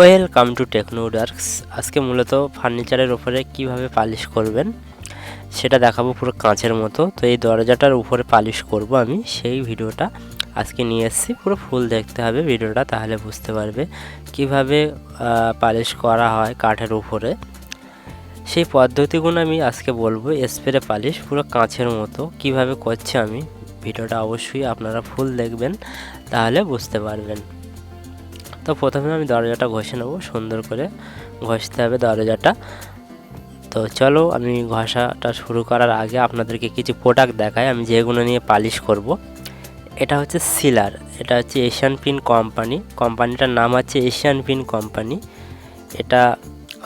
Welcome to techno ডার্কস। আজকে মূলত ফার্নিচারের উপরে কীভাবে পালিশ করবেন, সেটা দেখাবো পুরো কাঁচের মতো। তো এই দরজাটার উপরে পালিশ করব আমি, সেই ভিডিওটা আজকে নিয়ে এসেছি। পুরো ফুল দেখতে হবে ভিডিওটা, তাহলে বুঝতে পারবে কীভাবে পালিশ করা হয় কাঠের উপরে। সেই পদ্ধতিগুলো আমি আজকে বলব, স্প্রে পালিশ, পুরো কাঁচের মতো। কীভাবে করছি আমি, ভিডিওটা অবশ্যই আপনারা ফুল দেখবেন, তাহলে বুঝতে পারবেন। তো প্রথমে আমি দরজাটা ঘষে নেব, সুন্দর করে ঘষতে হবে দরজাটা। তো চলো আমি ঘষাটা শুরু করার আগে আপনাদেরকে কিছু প্রোডাক্ট দেখাই, আমি যেগুলো নিয়ে পালিশ করব। এটা হচ্ছে সিলার এটা হচ্ছে এশিয়ান পিন কোম্পানি কোম্পানিটার নাম হচ্ছে এশিয়ান পিন কোম্পানি এটা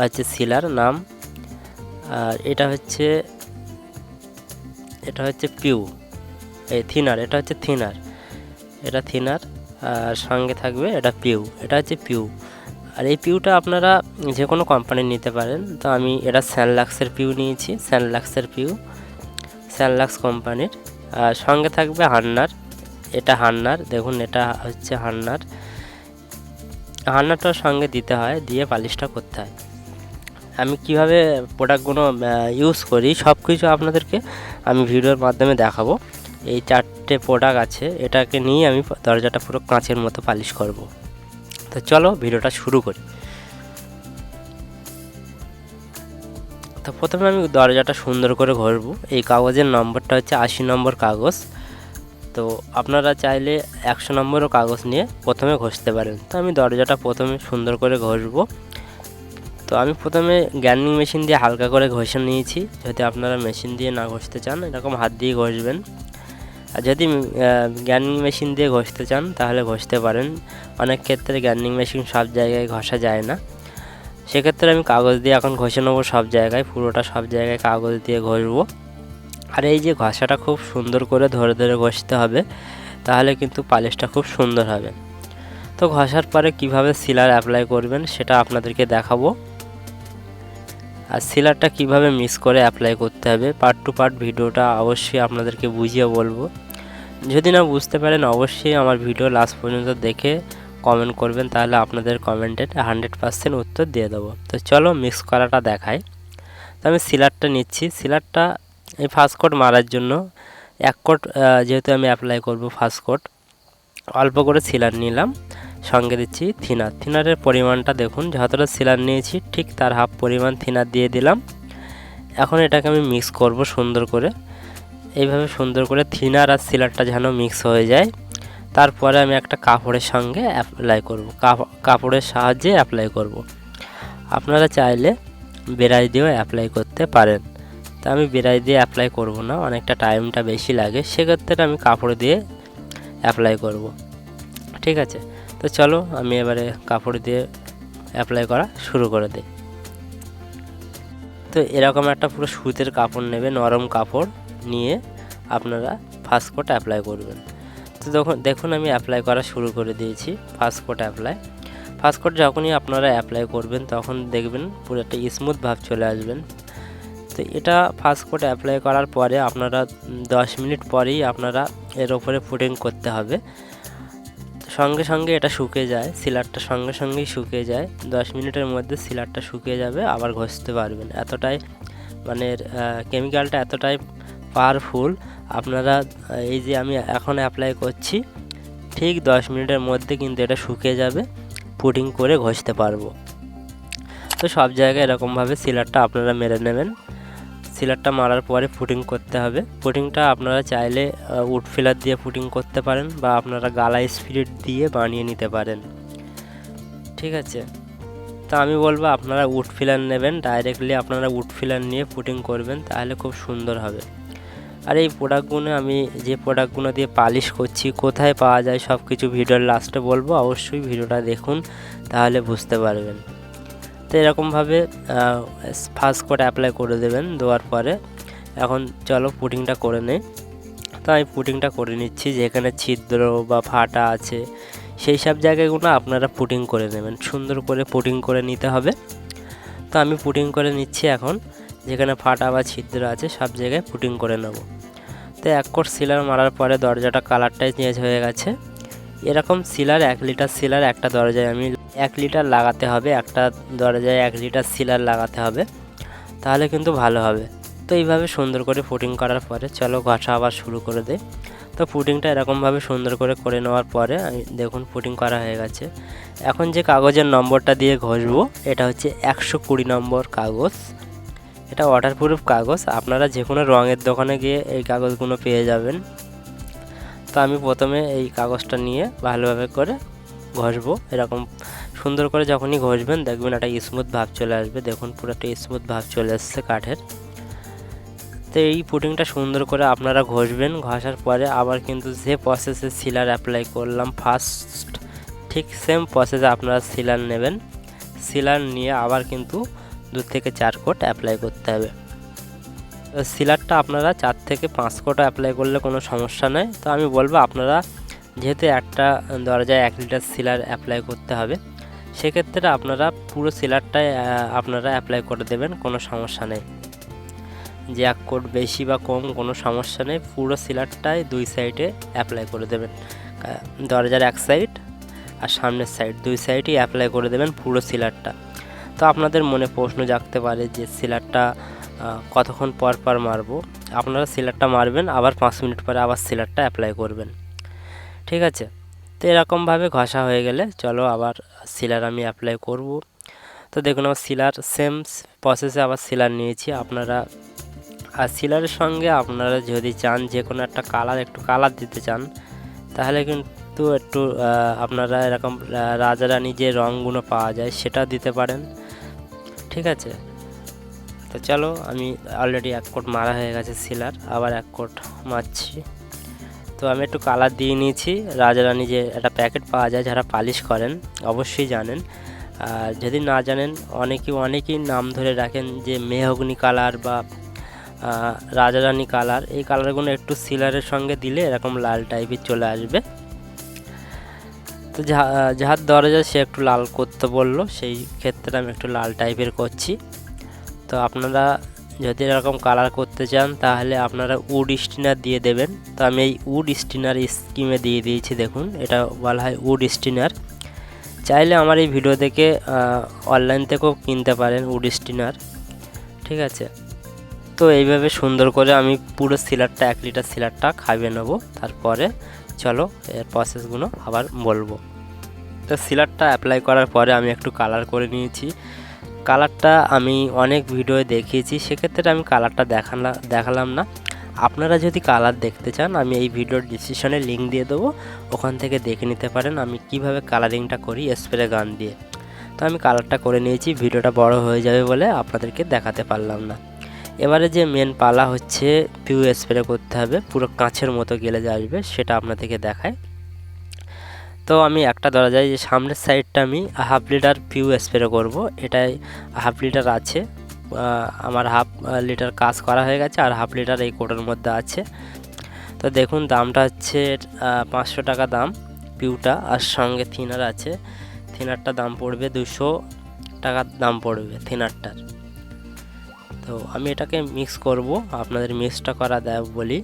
হচ্ছে সিলার নাম, আর এটা হচ্ছে এটা হচ্ছে পিউ এই থিনার এটা হচ্ছে থিনার এটা থিনার সঙ্গে থাকবে, এটা পিউ, এটা হচ্ছে পিউ। আর এই পিউটা আপনারা যে কোনো কোম্পানির নিতে পারেন। তো আমি এটা স্যানলাক্সের পিউ নিয়েছি, স্যানলাক্সের পিউ, স্যানলাক্স কোম্পানির। আর সঙ্গে থাকবে হান্নার, এটা হান্নার, দেখুন এটা হচ্ছে হান্নার। হান্নারটার সঙ্গে দিতে হয়, দিয়ে পালিশটা করতে হয়। আমি কীভাবে প্রোডাক্টগুলো ইউজ করি সব কিছু আপনাদেরকে আমি ভিডিওর মাধ্যমে দেখাবো। এই চারটে প্রোডাক্ট আছে, এটাকে নিয়ে আমি দরজাটা পুরো কাঁচের মতো পালিশ করব। তো চলো ভিডিওটা শুরু করি। তো প্রথমে আমি দরজাটা সুন্দর করে ঘষবো এই কাগজের নম্বরটা হচ্ছে আশি নম্বর কাগজ। তো আপনারা চাইলে একশো নম্বরও কাগজ নিয়ে প্রথমে ঘষতে পারেন। তো আমি দরজাটা প্রথমে সুন্দর করে ঘষবো। তো আমি প্রথমে গ্যান্ডিং মেশিন দিয়ে হালকা করে ঘষে নিয়েছি। যদি আপনারা মেশিন দিয়ে না ঘষতে চান, এরকম হাত দিয়ে ঘষবেন। যদি গ্যান্ডিং মেশিন দিয়ে ঘষতে চান, তাহলে ঘষতে পারেন। অনেক ক্ষেত্রে গ্যান্ডিং মেশিন সব জায়গায় ঘষা যায় না। সেক্ষেত্রে আমি কাগজ দিয়ে এখন ঘষে নেব সব জায়গায়, পুরোটা সব জায়গায় কাগজ দিয়ে ঘষবো। আর এই যে ঘষাটা খুব সুন্দর করে ধরে ধরে ঘষতে হবে, তাহলে কিন্তু পালিশটা খুব সুন্দর হবে। তো ঘষার পরে কীভাবে সিলার অ্যাপ্লাই করবেন, সেটা আপনাদেরকে দেখাবো। আর সিলারটা কীভাবে মিস করে অ্যাপ্লাই করতে হবে পার্ট টু পার্ট ভিডিওটা অবশ্যই আপনাদেরকে বুঝিয়ে বলব। যদি না বুঝতে পারেন, অবশ্যই আমার ভিডিও লাস্ট পর্যন্ত দেখে কমেন্ট করবেন, তাহলে আপনাদের কমেন্টের হান্ড্রেড পার্সেন্ট উত্তর দিয়ে দেবো। তো চলো মিক্স করাটা দেখাই। তো আমি সিলারটা নিচ্ছি। সিলারটা এই ফার্স্ট কোট মারার জন্য এক কোট যেহেতু আমি অ্যাপ্লাই করব ফার্স্ট কোট অল্প করে সিলার নিলাম, সঙ্গে দিচ্ছি থিনার থিনারের পরিমাণটা দেখুন, যতটা সিলার নিয়েছি, ঠিক তার হাফ পরিমাণ থিনার দিয়ে দিলাম। এখন এটাকে আমি মিক্স করব সুন্দর করে। এইভাবে সুন্দর করে থিনার আর সিলারটা যেন মিক্স হয়ে যায়। তারপরে আমি একটা কাপড়ের সঙ্গে অ্যাপ্লাই করব। কাপড়ের সাহায্যে অ্যাপ্লাই করব। আপনারা চাইলে বেড়াই দিয়েও অ্যাপ্লাই করতে পারেন। তা আমি বেড়াই দিয়ে অ্যাপ্লাই করব না, অনেকটা টাইমটা বেশি লাগে। সেক্ষেত্রে আমি কাপড় দিয়ে অ্যাপ্লাই করব। ঠিক আছে? তো চলো, আমি এবারে কাপড় দিয়ে অ্যাপ্লাই করা শুরু করে দিই। তো এরকম একটা পুরো সুতের কাপড় নেবে, নরম কাপড়। নিয়ে আপনারা ফার্স্ট কোট অ্যাপ্লাই করবেন। তো তখন দেখুন আমি অ্যাপ্লাই করা শুরু করে দিয়েছি first coat apply first coat যখনই আপনারা অ্যাপ্লাই করবেন, তখন দেখবেন পুরো একটা স্মুথ ভাব চলে আসবেন। তো এটা ফার্স্ট কোট অ্যাপ্লাই করার পরে আপনারা দশ মিনিট পরেই আপনারা এর ওপরে ফুটিং করতে হবে। সঙ্গে সঙ্গে এটা শুকিয়ে যায় সিলারটা সঙ্গে সঙ্গেই শুকিয়ে যায়। দশ মিনিটের মধ্যে সিলারটা শুকিয়ে যাবে, আবার ঘষতে পারবেন। এতটাই মানে কেমিক্যালটা এতটাই পাওয়ারফুল। আপনারা এই যে আমি এখন অ্যাপ্লাই করছি, ঠিক দশ মিনিটের মধ্যে কিন্তু এটা শুকিয়ে যাবে পুডিং করে ঘষতে পারব। তো সব জায়গায় এরকমভাবে সিলারটা আপনারা মেরে নেবেন। সিলারটা মারার পরে পুটিং করতে হবে। পুটিংটা আপনারা চাইলে উড ফিলার দিয়ে পুটিং করতে পারেন বা আপনারা গালা স্পিরিট দিয়ে বানিয়ে নিতে পারেন। ঠিক আছে? তা আমি বলব আপনারা উড ফিলার নেবেন ডাইরেক্টলি আপনারা উড ফিলার নিয়ে পুটিং করবেন, তাহলে খুব সুন্দর হবে। আর এই প্রোডাক্টগুলো আমি যে প্রোডাক্টগুলো দিয়ে পালিশ করছি, কোথায় পাওয়া যায় সব কিছু ভিডিওর লাস্টে বলব, অবশ্যই ভিডিওটা দেখুন, তাহলে বুঝতে পারবেন। তো এরকমভাবে ফার্স্ট কোড অ্যাপ্লাই করে দেবেন, দেওয়ার পরে এখন চলো পুটিংটা করে নেই। তো আমি পুটিংটা করে নিচ্ছি, যেখানে ছিদ্র বা ফাটা আছে, সেই সব জায়গাগুলো আপনারা পুটিং করে নেবেন। সুন্দর করে পুটিং করে নিতে হবে। তো আমি পুটিং করে নিচ্ছি এখন, যেখানে ফাটা বা ছিদ্র আছে, সব জায়গায় পুটিং করে নেব। তো এক কোট সিলার মারার পরে দরজাটা কালারটাই চেঞ্জ হয়ে গেছে। এরকম সিলার এক লিটার সিলার একটা দরজায় আমি এক লিটার লাগাতে হবে, একটা দরজায় এক লিটার সিলার লাগাতে হবে, তাহলে কিন্তু ভালো হবে। তো এইভাবে সুন্দর করে ফুটিং করার পরে চলো ঘষা আবার শুরু করে দেয় তো ফুটিংটা এরকমভাবে সুন্দর করে করে নেওয়ার পরে দেখুন ফুটিং করা হয়ে গেছে। এখন যে কাগজের নম্বরটা দিয়ে ঘষবো, এটা হচ্ছে একশো কুড়ি নম্বর কাগজ। এটা ওয়াটারপ্রুফ কাগজ। আপনারা যে কোনো রঙের দোকানে গিয়ে এই কাগজগুলো পেয়ে যাবেন। তো আমি প্রথমে এই কাগজটা নিয়ে ভালোভাবে করে ঘষবো। এরকম সুন্দর করে যখনই ঘষবেন দেখবেন একটা স্মুথ ভাব চলে আসবে। দেখুন পুরো একটা স্মুথ ভাব চলে এসছে কাঠের। তো এই পুটিংটা সুন্দর করে আপনারা ঘষবেন। ঘষার পরে আবার কিন্তু যে প্রসেসে সিলার অ্যাপ্লাই করলাম ফার্স্ট ঠিক সেম প্রসেসে আপনারা সিলার নেবেন। সিলার নিয়ে আবার কিন্তু দু থেকে চার কোট অ্যাপ্লাই করতে হবে। তো সিলারটা আপনারা চার থেকে পাঁচ কোট অ্যাপ্লাই করলে কোনো সমস্যা নেই। তো আমি বলব আপনারা যেহেতু একটা দরজায় এক লিটার সিলার অ্যাপ্লাই করতে হবে, সেক্ষেত্রে আপনারা পুরো সিলারটাই আপনারা অ্যাপ্লাই করে দেবেন, কোনো সমস্যা নেই। যে এক কোট বেশি বা কম কোনো সমস্যা নেই, পুরো সিলারটাই দুই সাইডে অ্যাপ্লাই করে দেবেন। দরজার এক সাইড আর সামনের সাইড দুই সাইডই অ্যাপ্লাই করে দেবেন পুরো সিলারটা তো আপনাদের মনে প্রশ্ন জাগতে পারে যে সিলারটা কতক্ষণ পর পর মারবো? আপনারা সিলারটা মারবেন, আবার পাঁচ মিনিট পরে আবার সিলারটা অ্যাপ্লাই করবেন। ঠিক আছে? তো এরকমভাবে ঘষা হয়ে গেলে চলো আবার সিলার আমি অ্যাপ্লাই করব। তো দেখুন আমার সিলার সেম প্রসেসে আবার সিলার নিয়েছি। আপনারা, আর সিলারের সঙ্গে আপনারা যদি চান যে কোনো একটা কালার একটু কালার দিতে চান, তাহলে কিন্তু একটু আপনারা এরকম রাজারানি যে রঙগুলো পাওয়া যায় সেটা দিতে পারেন। ঠিক আছে? তো চলো, আমি অলরেডি এক কোট মারা হয়ে গেছে সিলার আবার এক কোট মারছি। তো আমি একটু কালার দিয়ে নিয়েছি। রাজারানি যে একটা প্যাকেট পাওয়া যায় যারা পালিশ করেন, অবশ্যই জানেন। আর যদি না জানেন, অনেকে, অনেকেই নাম ধরে রাখেন যে মেহগ্নি কালার বা রাজারানি কালার এই কালারগুলো একটু সিলারের সঙ্গে দিলে এরকম লাল টাইপের চলে আসবে। তো যাহার দরজা সে একটু লাল করতে বলল, সেই ক্ষেত্রে আমি একটু লাল টাইপের করছি। তো আপনারা যদি এরকম কালার করতে চান, তাহলে আপনারা উড স্টিনার দিয়ে দেবেন। তো আমি এই উড স্টিনার স্কিমে দিয়ে দিয়েছি, দেখুন, এটা বলা হয় উড স্টিনার চাইলে আমার এই ভিডিও দেখে অনলাইন থেকেও কিনতে পারেন উড স্টিনার ঠিক আছে? তো এইভাবে সুন্দর করে আমি পুরো সিলারটা এক লিটার সিলারটা খাইয়ে নেব, তারপরে চলো, এর প্রসেসগুলো আবার বলব। তো সিলারটা অ্যাপ্লাই করার পরে আমি একটু কালার করে নিয়েছি। কালারটা আমি অনেক ভিডিও দেখিয়েছি, সেক্ষেত্রে আমি কালারটা দেখালা দেখালাম না। আপনারা যদি কালার দেখতে চান, আমি এই ভিডিওর ডিসক্রিপশনে লিঙ্ক দিয়ে দেবো। ওখান থেকে দেখে নিতে পারেন আমি কীভাবে কালারিংটা করি স্প্রে গান দিয়ে। তো আমি কালারটা করে নিয়েছি ভিডিওটা বড় হয়ে যাবে বলে আপনাদেরকে দেখাতে পারলাম না। এবারে যে মেন পালা হচ্ছে পিউ স্প্রে করতে হবে, পুরো কাঁচের মতো গেলে আসবে সেটা আপনাদেরকে দেখায় তো আমি একটা দরজায় যে সামনের সাইডটা আমি হাফ লিটার পিউ স্প্রে করব, এটাই হাফ লিটার আছে। আমার হাফ লিটার কাজ করা হয়ে গেছে আর হাফ লিটার এই কোটোর মধ্যে আছে। তো দেখুন দামটা হচ্ছে পাঁচশো টাকা দাম পিউটা আর সঙ্গে থিনার আছে। থিনারটা দাম পড়বে দুশো টাকার দাম পড়বে থিনারটার তো আমি এটাকে মিক্স করব, আপনাদের মিক্সটা করা দেয় বলি।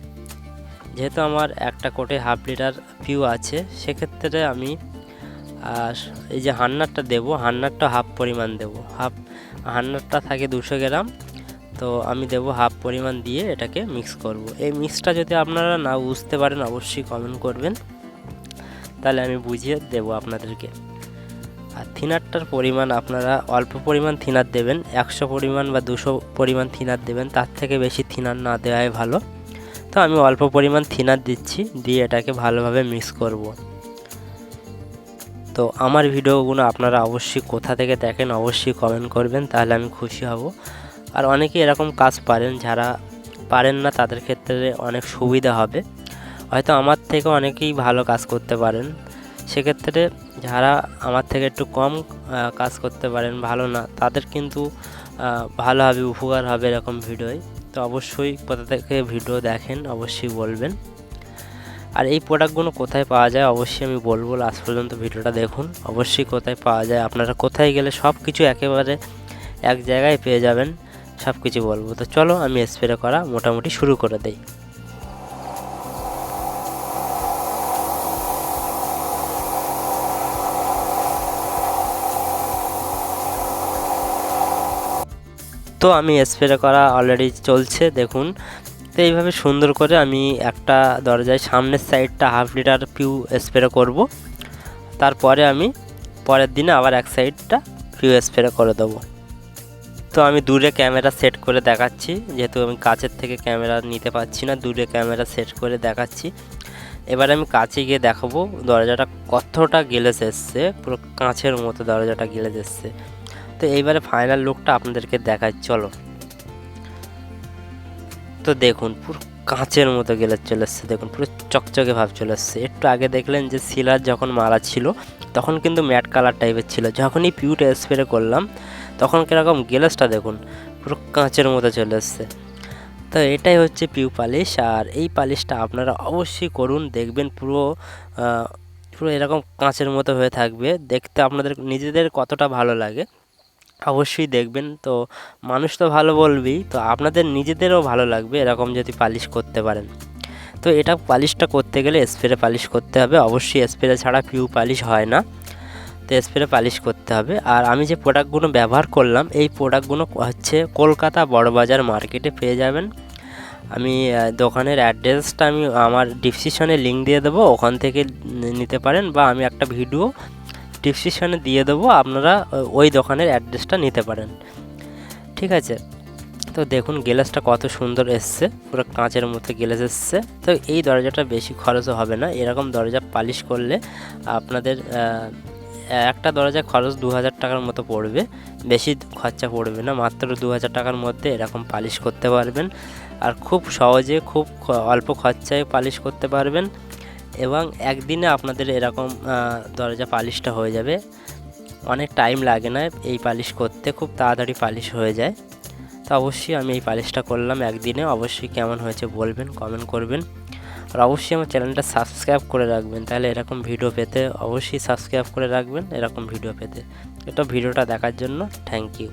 যেহেতু আমার একটা কোটে হাফ লিটার পিউ আছে, সেক্ষেত্রে আমি, আর এই যে হান্নারটা দেব, হান্নারটা হাফ পরিমাণ দেব। হাফ হান্নারটা থাকে দুশো গ্রাম, তো আমি দেব হাফ পরিমাণ দিয়ে এটাকে মিক্স করব। এই মিক্সটা যদি আপনারা না বুঝতে পারেন, অবশ্যই কমেন্ট করবেন। তাহলে আমি বুঝিয়ে দেব আপনাদেরকে। আর থিনারটার পরিমাণ আপনারা অল্প পরিমাণ থিনার দেবেন, একশো পরিমাণ বা দুশো পরিমাণ থিনার দেবেন, তার থেকে বেশি থিনার না দেওয়াই ভালো। তো আমি অল্প পরিমাণ থিনার দিচ্ছি, দিয়ে এটাকে ভালোভাবে মিক্স করব। তো আমার ভিডিওগুলো আপনারা অবশ্যই কোথা থেকে দেখেন অবশ্যই কমেন্ট করবেন, তাহলে আমি খুশি হব। আর অনেকে এরকম কাজ পারেন, যারা পারেন না, তাদের ক্ষেত্রে অনেক সুবিধা হবে। হয়তো আমার থেকে অনেকেই ভালো কাজ করতে পারেন। সেক্ষেত্রে যারা আমার থেকে একটু কম কাজ করতে পারেন, ভালো না, তাদের কিন্তু ভালো হবে, উপকার হবে এরকম ভিডিওয়। তো অবশ্যই কোথা থেকে ভিডিও দেখেন, অবশ্যই বলবেন। আর এই প্রোডাক্টগুলো কোথায় পাওয়া যায়, অবশ্যই আমি বলব, লাস্ট পর্যন্ত ভিডিওটা দেখুন। অবশ্যই কোথায় পাওয়া যায়, আপনারা কোথায় গেলে সব কিছু একেবারে এক জায়গায় পেয়ে যাবেন সব কিছু বলব। তো চলো, আমি স্প্রে করা মোটামুটি শুরু করে দিই। তো আমি স্প্রে করা অলরেডি চলছে, দেখুন। তো এইভাবে সুন্দর করে আমি একটা দরজায় সামনের সাইডটা হাফ লিটার পিউ স্প্রে করব। তারপরে আমি পরের দিনে আবার এক সাইডটা পিউ স্প্রে করে দেবো। তো আমি দূরে ক্যামেরা সেট করে দেখাচ্ছি, যেহেতু আমি কাছের থেকে ক্যামেরা নিতে পারছি না, দূরে ক্যামেরা সেট করে দেখাচ্ছি। এবার আমি কাছে গিয়ে দেখাবো, দরজাটা কতটা গেলেস এসছে, পুরো কাঁচের মতো দরজাটা গেলেস এসছে। তো এইবারে ফাইনাল লুকটা আপনাদেরকে দেখাই, চলো। তো দেখুন, পুরো কাঁচের মতো গেলে চলে এসছে, দেখুন, পুরো চকচকে ভাব চলে এসছে। একটু আগে দেখলেন যে সিলার যখন মারা ছিল, তখন কিন্তু ম্যাট কালার টাইপের ছিল। যখনই পিউটা স্প্রে করলাম, তখন কীরকম গেলেসটা দেখুন, পুরো কাঁচের মতো চলে এসছে। তো এটাই হচ্ছে পিউ পালিশ আর এই পালিশটা আপনারা অবশ্যই করুন, দেখবেন পুরো পুরো এরকম কাঁচের মতো হয়ে থাকবে। দেখতে আপনাদের, নিজেদের কতটা ভালো লাগে। অবশ্যই দেখবেন। তো মানুষ তো ভালো বলবেই, তো আপনাদের নিজেদেরও ভালো লাগবে এরকম যদি পালিশ করতে পারেন। তো এটা পালিশটা করতে গেলে স্প্রে পালিশ করতে হবে। অবশ্যই স্প্রে ছাড়া পিউ পালিশ হয় না। তো স্প্রে পালিশ করতে হবে। আর আমি যে প্রোডাক্টগুলো ব্যবহার করলাম, এই প্রোডাক্টগুলো হচ্ছে কলকাতা বড়বাজার মার্কেটে পেয়ে যাবেন। আমি দোকানের অ্যাড্রেসটা আমি আমার ডিসক্রিপশনে লিঙ্ক দিয়ে দেবো। ওখান থেকে নিতে পারেন বা আমি একটা ভিডিও ডিসক্রিপশনে দিয়ে দেবো, আপনারা ওই দোকানের অ্যাড্রেসটা নিতে পারেন। ঠিক আছে? তো দেখুন গ্লাসটা কত সুন্দর এসছে, পুরো কাঁচের মতো গ্লাস এসছে। তো এই দরজাটা বেশি খরচও হবে না, এরকম দরজা পালিশ করলে আপনাদের একটা দরজা খরচ দু হাজার টাকার মতো পড়বে, বেশি খরচা পড়বে না, মাত্র দু হাজার টাকার মধ্যে এরকম পালিশ করতে পারবেন। আর খুব সহজে, খুব অল্প খরচায় পালিশ করতে পারবেন। এবং একদিনে আপনাদের এরকম দরজা পালিশটা হয়ে যাবে। অনেক টাইম লাগে না এই পালিশ করতে, খুব তাড়াতাড়ি পালিশ হয়ে যায়। তো অবশ্যই আমি এই পালিশটা করলাম একদিনে, অবশ্যই কেমন হয়েছে বলবেন কমেন্ট করবেন। আর অবশ্যই আমার চ্যানেলটা সাবস্ক্রাইব করে রাখবেন, তাহলে এরকম ভিডিও পেতে অবশ্যই সাবস্ক্রাইব করে রাখবেন, এরকম ভিডিও পেতে। এটা ভিডিওটা দেখার জন্য থ্যাংক ইউ